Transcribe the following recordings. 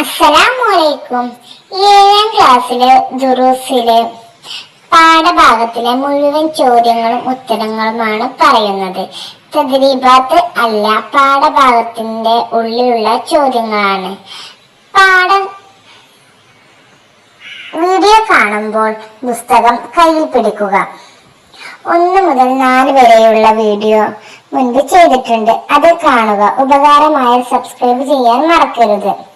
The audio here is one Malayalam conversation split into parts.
അസ്സലാമലൈക്കും. ഏഴാം ക്ലാസ്സിലെ ദുറൂസിലെ പാഠഭാഗത്തിലെ മുഴുവൻ ചോദ്യങ്ങളും ഉത്തരങ്ങളുമാണ് പറയുന്നത്. തദ്രീബാത്ത് അല്ല പാഠഭാഗത്തിന്റെ ഉള്ളിലുള്ള ചോദ്യങ്ങളാണ്. പാഠം വീഡിയോ കാണുമ്പോൾ പുസ്തകം കയ്യിൽ പിടിക്കുക. ഒന്ന് മുതൽ നാല് വരെയുള്ള വീഡിയോ മുൻപ് ചെയ്തിട്ടുണ്ട്. അത് കാണുക. ഉപകാരമായ സബ്സ്ക്രൈബ് ചെയ്യാൻ മറക്കരുത്.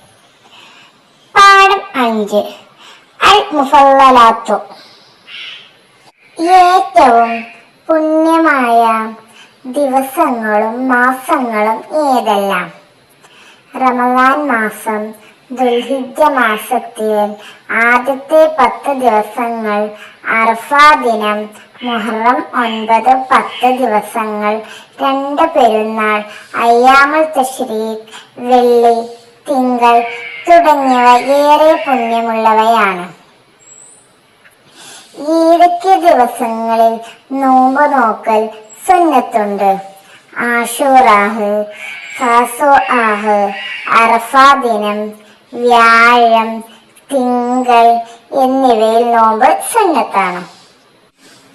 അഞ്ച്. അൽ മുഫല്ലലാത്തു ഏറ്റവും പുണ്യമായ ദിവസങ്ങളും മാസങ്ങളും ഏതെല്ലാം? റമദാൻ മാസം ദുൽഹിജ മാസത്തിൽ ആദ്യത്തെ പത്ത് ദിവസങ്ങൾ അർഫാ ദിനം മുഹറം ഒൻപത് പത്ത് ദിവസങ്ങൾ രണ്ട് പെരുന്നാൾ അയ്യാമൽ തഷ്രീഖ് വെള്ളി തിങ്കൾ തുടങ്ങിയവ ഏറെ പുണ്യമുള്ളവയാണ്. ഏതൊക്കെ ദിവസങ്ങളിൽ നോമ്പ് നോക്കൽ സുന്നത്തുണ്ട്. ആഷൂറാഹ് സാസോ ആഹ് അറഫ ദിനം വ്യാഴം തിങ്കൾ എന്നിവയിൽ നോമ്പ് സുന്നത്താണ്.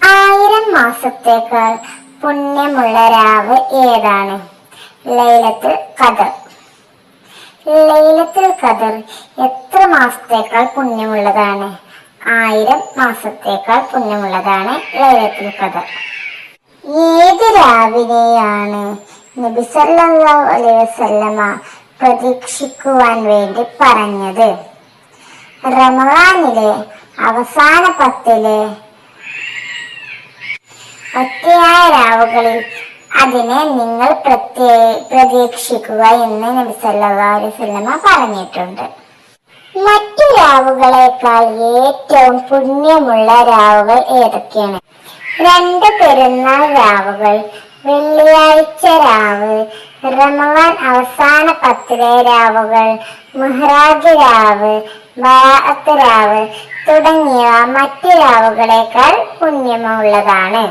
ആയിരം മാസത്തേക്കാൾ പുണ്യമുള്ള രാവ് ഏതാണ്? ലൈലത്ത് ഖദർ. ലൈലത്തുൽ ഖദർ എത്ര മാസത്തേക്കാൾ പുണ്യമുള്ളതാണ്? ആയിരം മാസത്തേക്കാൾ പുണ്യമുള്ളതാണ് ലൈലത്തിൽ ഖദർ. ഏത് രാവിലെയാണ് നബി സല്ലല്ലാഹു അലൈഹി പ്രതീക്ഷിക്കുവാൻ വേണ്ടി പറഞ്ഞത്? റമദാനിലെ അവസാന പത്തിലെ ഒറ്റയായ രാവുകളിൽ അതിനെ നിങ്ങൾ പ്രതീക്ഷിക്കുക എന്ന് നബിസല്ലാസ്ലമ പറഞ്ഞിട്ടുണ്ട്. മറ്റു രാവുകളെക്കാൾ ഏറ്റവും പുണ്യമുള്ള രാവുകൾ ഏതൊക്കെയാണ്? രണ്ട് പെരുന്നാൾ രാവുകൾ വെള്ളിയാഴ്ച രാവ് റമവാൻ അവസാന പത്തിലെ രാവുകൾ മെഹ്റാജ് രാവ് ബാഅത്ത് രാവ് തുടങ്ങിയവ മറ്റു രാവുകളെക്കാൾ പുണ്യമുള്ളതാണ്.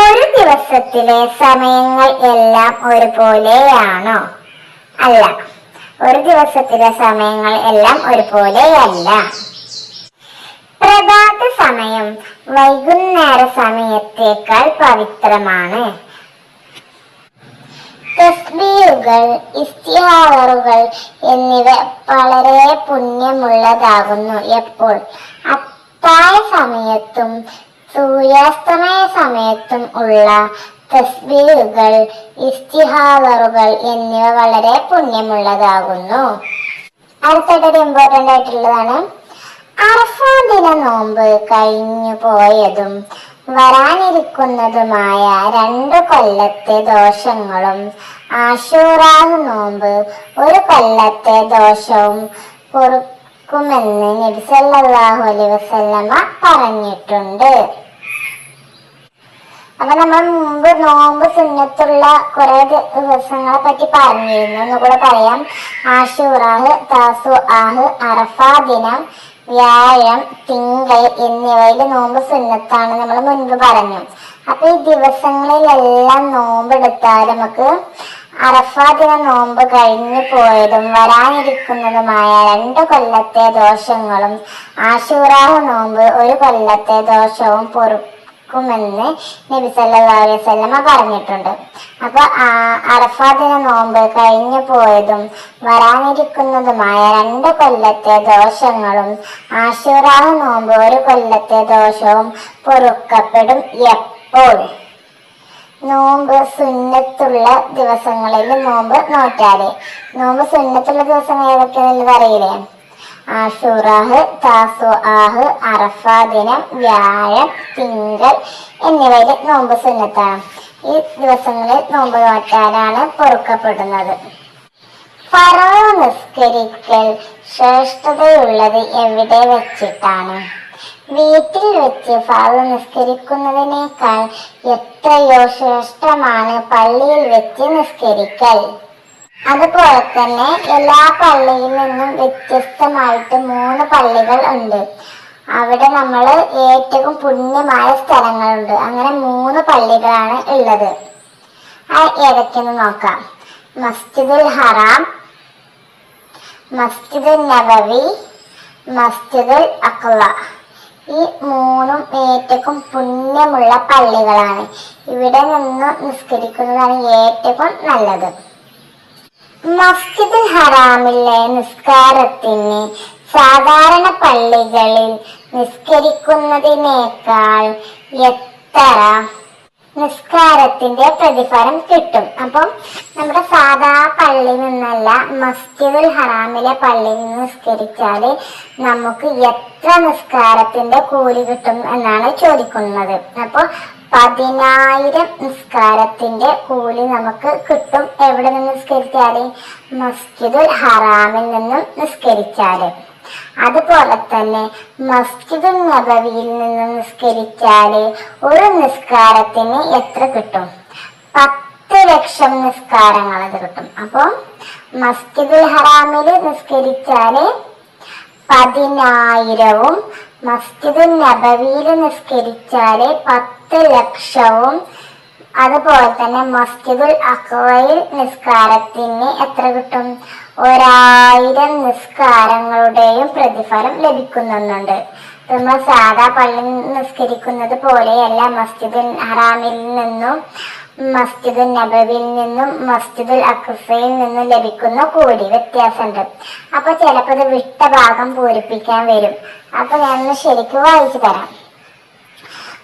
ഒരു ദിവസത്തിലെ സമയങ്ങൾ എല്ലാം ഒരുപോലെയാണോ? അല്ല ഒരു ദിവസത്തിലെ സമയങ്ങൾ എല്ലാം ഒരുപോലെയല്ല. പ്രഭാത സമയം വൈകുന്നേര സമയത്തേക്കാൾ പവിത്രമാണ്. തസ്ബീഹുകൾ ഇസ്തിഹാറുകൾ എന്നിവ വളരെ പുണ്യമുള്ളതാകുന്നു എപ്പോൾ? അത്തായ സമയത്തും സൂര്യാസ്തമയ സമയത്തും ഉള്ള തസ്ബീഹുകൾ ഇസ്തിഹാറുകൾ എന്നിവ വളരെ പുണ്യമുള്ളതാകുന്നു. അടുത്തായിട്ടൊരു ഇമ്പോർട്ടന്റ് ആയിട്ടുള്ളതാണ്. അറഫാ ദിന നോമ്പ് കഴിഞ്ഞു പോയതും വരാനിരിക്കുന്നതുമായ രണ്ടു കൊല്ലത്തെ ദോഷങ്ങളും ആശൂറാഹ് നോമ്പ് ഒരു കൊല്ലത്തെ ദോഷവും പൊറുക്കുമെന്ന് നബി സല്ലല്ലാഹു അലൈഹി വസല്ലമ പറഞ്ഞിട്ടുണ്ട്. അപ്പൊ നമ്മൾ മുമ്പ് നോമ്പ് സുന്നത്തുള്ള കുറെ ദിവസങ്ങളെ പറ്റി പറഞ്ഞിരുന്നു. എന്നുകൂടെ പറയാം. ആഷൂറാഹ് താസു ആഹ് അറഫ ദിനം വ്യാഴം തിങ്കൾ എന്നിവയിൽ നോമ്പ് സുന്നത്താണ് നമ്മൾ മുൻപ് പറഞ്ഞു. അപ്പൊ ഈ ദിവസങ്ങളിലെല്ലാം നോമ്പെടുത്താൽ നമുക്ക് അറഫാ ദിന നോമ്പ് കഴിഞ്ഞു പോയതും വരാനിരിക്കുന്നതുമായ രണ്ട് കൊല്ലത്തെ ദോഷങ്ങളും ആഷൂറാഹ് നോമ്പ് ഒരു കൊല്ലത്തെ ദോഷവും പൊറുക്കും ക്കുമെന്ന് നബി പറഞ്ഞിട്ടുണ്ട്. അപ്പൊ അറഫാ ദിന നോമ്പ് കഴിഞ്ഞു പോയതും വരാനിരിക്കുന്നതുമായ രണ്ട് കൊല്ലത്തെ ദോഷങ്ങളും ആശുറാഹ് നോമ്പ് ഒരു കൊല്ലത്തെ ദോഷവും പൊറുക്കപ്പെടും എപ്പോൾ? നോമ്പ് സുന്നത്തുള്ള ദിവസങ്ങളിൽ നോമ്പ് നോറ്റാതെ. നോമ്പ് സുന്നത്തുള്ള ദിവസം ഏതൊക്കെയാണെന്നുള്ളത് അറിയില്ലേ? ആഷുറാഹ് താസുആഹ് അറഫ ദിനം വ്യാഴം തിങ്കൾ എന്നിവയിൽ നോമ്പ് സുന്നത്താണ്. ഈ ദിവസങ്ങളിൽ നോമ്പ് നോറ്റാലാണ് പൊറുക്കപ്പെടുന്നത്. ഫറോ നിസ്കരിക്കൽ ശ്രേഷ്ഠതയുള്ളത് എവിടെ വെച്ചിട്ടാണ്? വീട്ടിൽ വെച്ച് ഫറോ നിസ്കരിക്കുന്നതിനേക്കാൾ എത്രയോ ശ്രേഷ്ഠമാണ് പള്ളിയിൽ വെച്ച് നിസ്കരിക്കൽ. അതുപോലെ തന്നെ എല്ലാ പള്ളിയിൽ നിന്നും വ്യത്യസ്തമായിട്ട് മൂന്ന് പള്ളികൾ ഉണ്ട്. അവിടെ നമ്മൾ ഏറ്റവും പുണ്യമായ സ്ഥലങ്ങളുണ്ട്. അങ്ങനെ മൂന്ന് പള്ളികളാണ് ഉള്ളത്. ആ ഏതൊക്കെയെന്ന് നോക്കാം. മസ്ജിദുൽ ഹറാം മസ്ജിദുൽ നബവി മസ്ജിദുൽ അക്ല ഈ മൂന്നും ഏറ്റവും പുണ്യമുള്ള പള്ളികളാണ്. ഇവിടെ നിന്ന് നിസ്കരിക്കുന്നതാണ് ഏറ്റവും നല്ലത്. മസ്ജിദുൽ ഹറാമിലെ നിസ്കാരത്തിന് സാധാരണ പള്ളികളിൽ നിസ്കരിക്കുന്നതിനേക്കാൾ എത്ര നിസ്കാരത്തിന്റെ പ്രതിഫലം കിട്ടും? അപ്പം നമ്മുടെ സാധാ പള്ളി നിന്നല്ല മസ്ജിദുൽ ഹറാമിലെ പള്ളിയിൽ നിന്ന് നിസ്കരിച്ചാൽ നമുക്ക് എത്ര നിസ്കാരത്തിന്റെ കൂലി കിട്ടും എന്നാണ് ചോദിക്കുന്നത്. അപ്പോൾ പതിനായിരം നിസ്കാരത്തിന്റെ കൂലി നമുക്ക് കിട്ടും. എവിടെ നിന്ന് നിസ്കരിച്ചാൽ? മസ്ജിദുൽ ഹറാമിൽ നിന്നും നിസ്കരിച്ചാൽ. അതുപോലെ തന്നെ മസ്ജിദുൽ നബവിയിൽ നിന്നും നിസ്കരിച്ചാൽ ഒരു നിസ്കാരത്തിന് എത്ര കിട്ടും? പത്ത് ലക്ഷം നിസ്കാരങ്ങൾ അത് കിട്ടും. അപ്പോൾ മസ്ജിദുൽ ഹറാമിൽ നിസ്കരിച്ചാൽ പതിനായിരവും മസ്ജിദുൽ നബവിയിൽ നിസ്കരിച്ചാൽ പത്ത് ലക്ഷവും. അതുപോലെ തന്നെ മസ്ജിദുൽ അക്വയിൽ നിസ്കാരത്തിന് എത്ര കിട്ടും? ഒരായിരം നിസ്കാരങ്ങളുടെയും പ്രതിഫലം ലഭിക്കുന്നുണ്ട്. നമ്മൾ സാധാ പള്ളി നിസ്കരിക്കുന്നത് പോലെയല്ല മസ്ജിദുൽ ഹറാമിൽ നിന്നും മസ്ജിദുൽ നബവിൽ നിന്നും മസ്ജിദുൽ അക്സയിൽ നിന്നും ലഭിക്കുന്ന കൂടി വ്യത്യാസമുണ്ട്. അപ്പൊ ചിലപ്പോൾ ഇത് വിട്ട ഭാഗം പൂരിപ്പിക്കാൻ വരും. അപ്പൊ ഞാനൊന്ന് ശരിക്കും വായിച്ചു തരാം.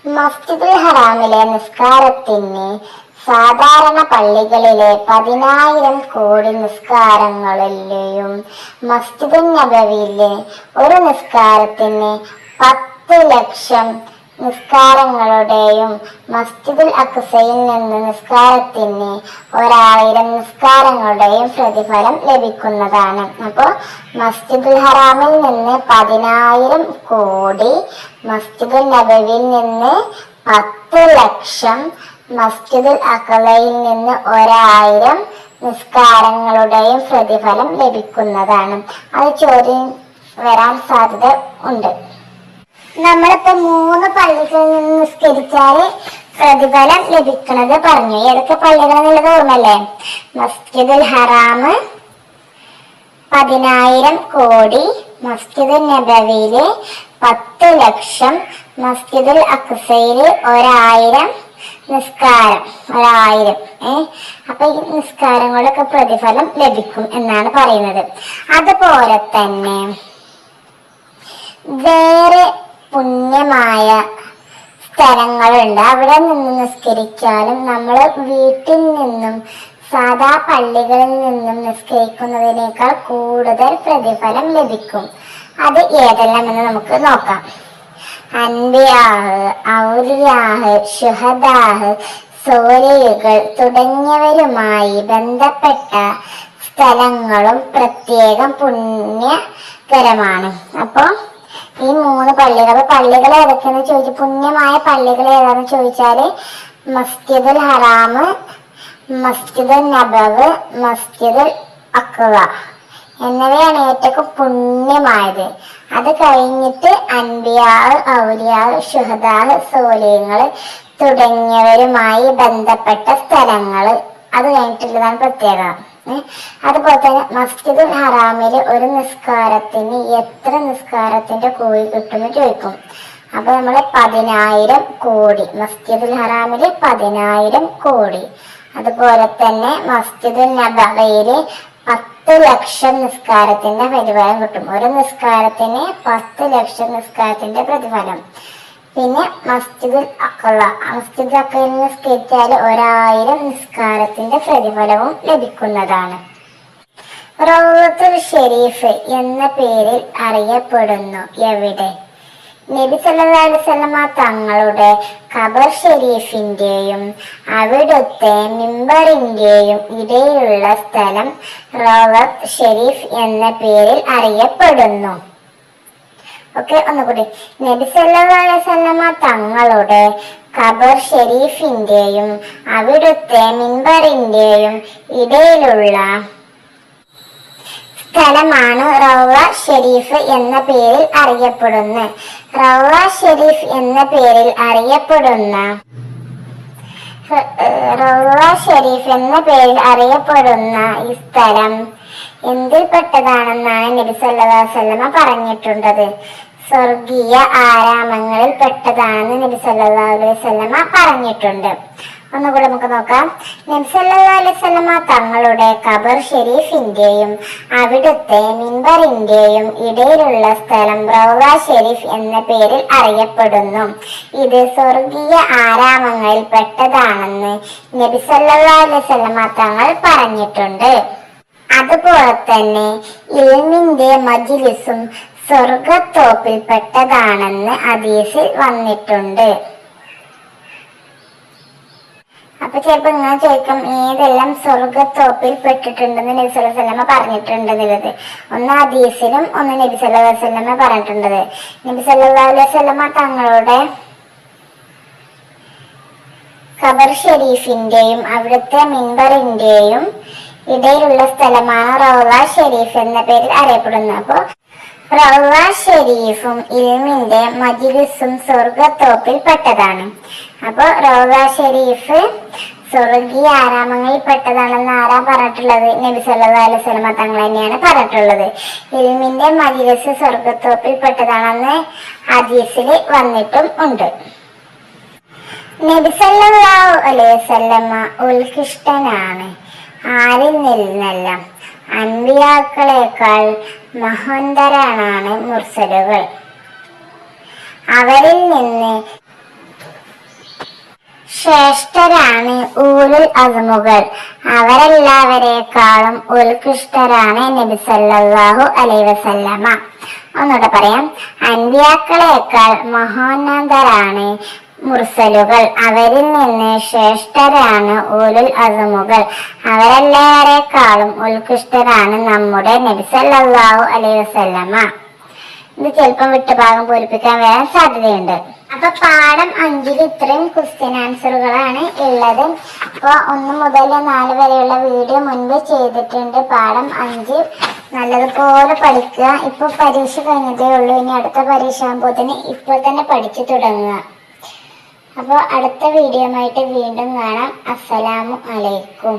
മസ്ജിദുൽ ഹറാമിലെ നിസ്കാരത്തിന് സാധാരണ പള്ളികളിലെ പതിനായിരം കോടി നിസ്കാരങ്ങളിലെയും മസ്ജിദുൽ നബവിയിലെ ഒരു നിസ്കാരത്തിന് പത്ത് ലക്ഷം നിസ്കാരങ്ങളുടെയും മസ്ജിദുൽ അക്സയിൽ നിന്ന് നിസ്കാരത്തിന് ഒരായിരം നിസ്കാരങ്ങളുടെയും പ്രതിഫലം ലഭിക്കുന്നതാണ്. അപ്പോൾ മസ്ജിദുൽ ഹറാമിൽ നിന്ന് പതിനായിരം കോടി മസ്ജിദുൽ നബവിൽ നിന്ന് പത്ത് ലക്ഷം മസ്ജിദുൽ അക്ലയിൽ നിന്ന് ഒരായിരം നിസ്കാരങ്ങളുടെയും പ്രതിഫലം ലഭിക്കുന്നതാണ്. അത് ചോദ്യം വരാൻ സാധ്യത ഉണ്ട്. നമ്മളിപ്പോ മൂന്ന് പള്ളികളിൽ നിന്ന് നിസ്കരിച്ചാൽ പ്രതിഫലം ലഭിക്കുന്നത് പറഞ്ഞു. ഏതൊക്കെ പള്ളികൾ എന്നുള്ളത് ഓർമ്മല്ലേ മസ്ജിദുൽ ഹറാം പതിനായിരം കോടി മസ്ജിദുൽ നബവിയിൽ പത്ത് ലക്ഷം മസ്ജിദുൽ അക്സയിൽ ഒരായിരം നിസ്കാരം ഒരായിരം. ഏഹ് അപ്പൊ ഈ നിസ്കാരങ്ങളൊക്കെ പ്രതിഫലം ലഭിക്കും എന്നാണ് പറയുന്നത്. അതുപോലെ തന്നെ വേറെ പുണ്യമായ സ്ഥലങ്ങളുണ്ട് അവിടെ നിന്ന് നിസ്കരിച്ചാലും നമ്മൾ വീട്ടിൽ നിന്നും സാധാ പള്ളികളിൽ നിന്നും നിസ്കരിക്കുന്നതിനേക്കാൾ കൂടുതൽ പ്രതിഫലം ലഭിക്കും. അത് ഏതെല്ലാം എന്ന് നമുക്ക് നോക്കാം. അൻപിയാഹ് ഔലിയാഹ് ഷുഹദാഹ് സോലിയുകൾ തുടങ്ങിയവരുമായി ബന്ധപ്പെട്ട സ്ഥലങ്ങളും പ്രത്യേകം പുണ്യകരമാണ്. അപ്പോൾ ഈ മൂന്ന് പള്ളികൾ. പള്ളികൾ ഏതൊക്കെയെന്ന് ചോദിച്ചു പുണ്യമായ പള്ളികൾ ഏതാന്ന് ചോദിച്ചാൽ മസ്ജിദുൽ ഹറാമ് മസ്ജിദുൽ നബവ് മസ്ജിദുൽ അക്വ. എന്നിവയാണ് ഏറ്റവും പുണ്യമായത്. അത് കഴിഞ്ഞിട്ട് അൻബിയാവ് ഔലിയാവ് ഷുഹദാഹ് സോലിയങ്ങൾ തുടങ്ങിയവരുമായി ബന്ധപ്പെട്ട സ്ഥലങ്ങൾ അത് കഴിഞ്ഞിട്ടുള്ളതാണ് പ്രത്യേകത? അതുപോലെ തന്നെ മസ്ജിദുൽ ഹറാമിൽ ഒരു നിസ്കാരത്തിന് എത്ര നിസ്കാരത്തിന്റെ കൂലി കിട്ടുമെന്ന് ചോദിക്കും. അപ്പൊ നമ്മൾ പതിനായിരം കോടി മസ്ജിദുൽ ഹറാമിൽ പതിനായിരം കോടി. അതുപോലെ തന്നെ മസ്ജിദുൽ നബവയിൽ പത്ത് ലക്ഷം നിസ്കാരത്തിന്റെ പ്രതിഫലം കിട്ടും. ഒരു നിസ്കാരത്തിന് പത്ത് ലക്ഷം നിസ്കാരത്തിന്റെ പ്രതിഫലം. പിന്നെ മസ്ജിദുൽ അക്കള മസ്ജിദുൽ അക്കയിൽ നിസ്കരിച്ചാൽ ഒരായിരം നിസ്കാരത്തിന്റെ പ്രതിഫലവും ലഭിക്കുന്നതാണ്. റൗലത്തുൽ ഷെരീഫ് എന്ന പേരിൽ അറിയപ്പെടുന്നു എവിടെ? നബി സല്ലല്ലാഹു വസല്ലമ തങ്ങളുടെ ഖബർ ഷെരീഫിന്റെയും അവിടുത്തെ മിമ്പറിന്റെയും ഇടയിലുള്ള സ്ഥലം റൗലത്ത് ഷെരീഫ് എന്ന പേരിൽ അറിയപ്പെടുന്നു. ഓക്കെ ഒന്നുകൂടി. നബി സല്ലല്ലാഹു അലൈഹി വസല്ലമ തങ്ങളുടെ ഖബർ ഷെരീഫിന്റെയും അവിടുത്തെ മിമ്പറിന്റെയും ഇടയിലുള്ള സ്ഥലമാണ് റവ ഷെരീഫ് എന്ന പേരിൽ അറിയപ്പെടുന്ന റവ ഷെരീഫ് എന്ന പേരിൽ അറിയപ്പെടുന്ന റവ ഷെരീഫ് എന്ന പേരിൽ അറിയപ്പെടുന്ന ഈ സ്ഥലം എന്തിൽപ്പെട്ടതാണെന്നാണ് നബി സല്ലല്ലാഹു പറഞ്ഞിട്ടുള്ളത് സ്വർഗീയ ആരാമങ്ങളിൽ പെട്ടതാണെന്ന് നബി സല്ലല്ലാഹു അലൈഹി വസല്ലമ പറഞ്ഞിട്ടുണ്ട്. ഒന്നുകൂടെ നമുക്ക് നോക്കാം. നബി സല്ലല്ലാഹു അലൈഹി വസല്ലമ തങ്ങളുടെ ഖബർ ഷെരീഫിന്റെയും അവിടുത്തെ മിമ്പറിന്റെയും ഇടയിലുള്ള സ്ഥലം റൗദ ഷെരീഫ് എന്ന പേരിൽ അറിയപ്പെടുന്നു. ഇത് സ്വർഗീയ ആരാമങ്ങളിൽ പെട്ടതാണെന്ന് നബി സല്ലല്ലാഹു അലൈഹി വസല്ലമ തങ്ങൾ പറഞ്ഞിട്ടുണ്ട്. അതുപോലെ തന്നെ ഇൽമിന്റെ മജിലിസും സ്വർഗത്തോപ്പിൽ പെട്ടതാണെന്ന് ഹദീസിൽ വന്നിട്ടുണ്ട്. അപ്പൊ ചിലപ്പോ ഇങ്ങനെ ചോദിക്കും ഏതെല്ലാം സ്വർഗത്തോപ്പിൽ പെട്ടിട്ടുണ്ടെന്ന് നബി സല്ലല്ലാഹു പറഞ്ഞിട്ടുണ്ട് പറഞ്ഞിട്ടുണ്ടെന്നുള്ളത് ഒന്ന് ഹദീസിലും ഒന്ന് നബി പറഞ്ഞിട്ടുണ്ടത് നബിസ്വല്ലാസ്വല്ലമ്മ തങ്ങളുടെ ഖബർ ഷെരീഫിന്റെയും അവിടുത്തെ മിമ്പറിന്റെയും ഇടയിലുള്ള സ്ഥലമാണ് റൗവ ഷെരീഫ് എന്ന പേരിൽ അറിയപ്പെടുന്നത്. അപ്പോ റൗവ ഷെരീഫും ഇൽമിന്റെ മജിലിസും സ്വർഗത്തോപ്പിൽ പെട്ടതാണ്. അപ്പോ റൗവ ഷെരീഫ് സ്വർഗീയ ആരാമങ്ങളിൽ പെട്ടതാണെന്ന് ആരാ പറഞ്ഞിട്ടുള്ളത്? നബി സല്ലാ അലൈഹി വസല്ലമ തങ്ങൾ തന്നെയാണ് പറഞ്ഞിട്ടുള്ളത്. ഇൽമിന്റെ മജിലിസ് സ്വർഗത്തോപ്പിൽ പെട്ടതാണെന്ന് ഹദീസിൽ വന്നിട്ടും ഉണ്ട്. നബി സല്ലല്ലാഹു അലൈഹി വസല്ലമ ഉത്കൃഷ്ടനാണ്. ആരിൽ നിന്നല്ല അൻബിയാക്കളെക്കാൾ മഹോന്തരാണ് മുർസലുകൾ അവരിൽ നിന്ന് ശ്രേഷ്ഠരാണ് ഊരുൽ അസമുകൾ. അവരെല്ലാവരെക്കാളും ഉത്കൃഷ്ടരാണ് നബി സല്ലല്ലാഹു അലൈഹി വസല്ലമ. ഒന്നുകൂടെ പറയാം. അൻബിയാക്കളെക്കാൾ മഹോന്നതരാണ് മുർസലുകൾ. അവരിൽ നിന്ന് ശ്രേഷ്ഠരാണ് ഊലുൽ അസമുകൾ. അവരെല്ലാവരെക്കാളും ഉത്കൃഷ്ടരാണ് നമ്മുടെ നബിസല്ലാഹു അലൈഹി വസല്ലമ. ഇത് ചിലപ്പം വിട്ടുഭാഗം പൂരിപ്പിക്കാൻ വരാൻ സാധ്യതയുണ്ട്. അപ്പൊ പാഠം അഞ്ചിൽ ഇത്രയും ക്വസ്റ്റ്യൻ ആൻസറുകളാണ് ഉള്ളത്. അപ്പൊ ഒന്ന് മുതൽ നാല് വരെയുള്ള വീഡിയോ മുൻപ് ചെയ്തിട്ടുണ്ട് പാഠം അഞ്ച്. നല്ലതുപോലെ പഠിക്കുക. ഇപ്പൊ പരീക്ഷ കഴിഞ്ഞതേ ഉള്ളൂ. ഇനി അടുത്ത പരീക്ഷ ആകുമ്പോൾ തന്നെ ഇപ്പോൾ തന്നെ പഠിച്ചു തുടങ്ങുക. അപ്പോൾ അടുത്ത വീഡിയോ ആയിട്ട് വീണ്ടും കാണാം. അസ്സലാമു അലൈക്കും.